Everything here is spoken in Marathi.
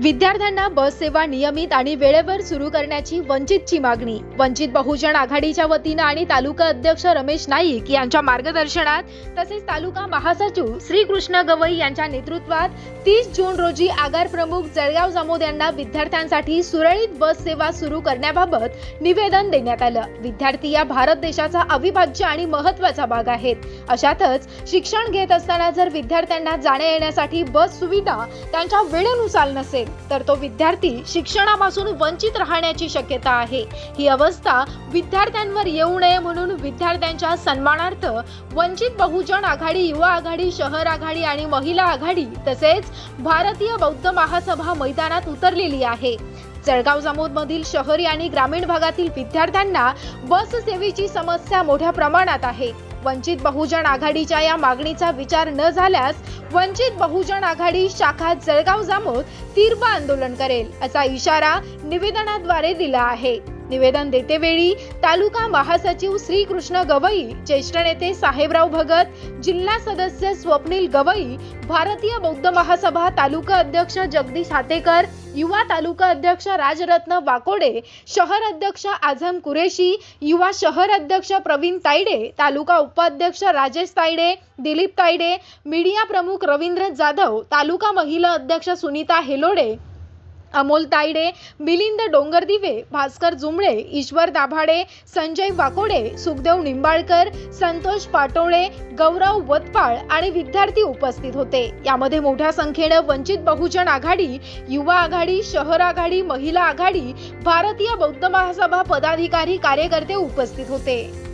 विद्यार्थ्यांना बस सेवा नियमित आणि वेळेवर सुरू करण्याची वंचितची मागणी. वंचित बहुजन आघाडीच्या वतीनं आणि तालुका अध्यक्ष रमेश नाईक यांच्या मार्गदर्शनात तसेच तालुका महासचिव श्रीकृष्ण गवई यांच्या नेतृत्वात तीस जून रोजी आगार प्रमुख जळगाव जामोद यांना विद्यार्थ्यांसाठी सुरळीत बस सेवा सुरू करण्याबाबत निवेदन देण्यात आलं. विद्यार्थी या भारत देशाचा अविभाज्य आणि महत्त्वाचा भाग आहेत. अशातच शिक्षण घेत असताना जर विद्यार्थ्यांना जाण्या येण्यासाठी बस सुविधा त्यांच्या वेळेनुसार नसेल तर तो विद्यार्थी शिक्षणापासून वंचित राहण्याची शक्यता आहे. ही अवस्था विद्यार्थ्यांवर येऊ नये म्हणून विद्यार्थ्यांच्या सन्मानार्थ वंचित बहुजन आघाडी युवा आघाडी शहर आघाडी आणि महिला आघाडी तसेच भारतीय बौद्ध महासभा मैदानात उतरलेली आहे. जळगाव जामोद मधील शहरी आणि ग्रामीण भागातील विद्यार्थ्यांना बस सेवेची समस्या मोठ्या प्रमाणात आहे. वंचित बहुजन आघाडीच्या या मागणीचा विचार न झाल्यास वंचित बहुजन आघाडी शाखा जळगाव जामोद तीव्र आंदोलन करेल असा इशारा निवेदनाद्वारे दिला आहे. निवेदन देतेवेळी तालुका महासचिव श्रीकृष्ण गवई ज्येष्ठ नेते साहेबराव भगत जिल्हा सदस्य स्वप्नील गवई भारतीय बौद्ध महासभा तालुका अध्यक्ष जगदीश हातेकर युवा तालुका अध्यक्ष राजरत्न वाकोडे शहर अध्यक्ष आझम कुरेशी युवा शहर अध्यक्ष प्रवीण तायडे तालुका उपाध्यक्ष राजेश तायडे दिलीप तायडे मीडिया प्रमुख रवींद्र जाधव तालुका महिला अध्यक्ष सुनीता हेलोडे अमोल तायडे मिलिंद डोंगरदिवे भास्कर जुमळे ईश्वर दाभाडे संजय वाकोडे सुखदेव निंबाळकर संतोष पाटोळे गौरव वतपाळ आणि विद्यार्थी उपस्थित होते. यामध्ये मोठ्या संख्येनं वंचित बहुजन आघाडी युवा आघाडी शहर आघाडी महिला आघाडी भारतीय बौद्ध महासभा पदाधिकारी कार्यकर्ते उपस्थित होते.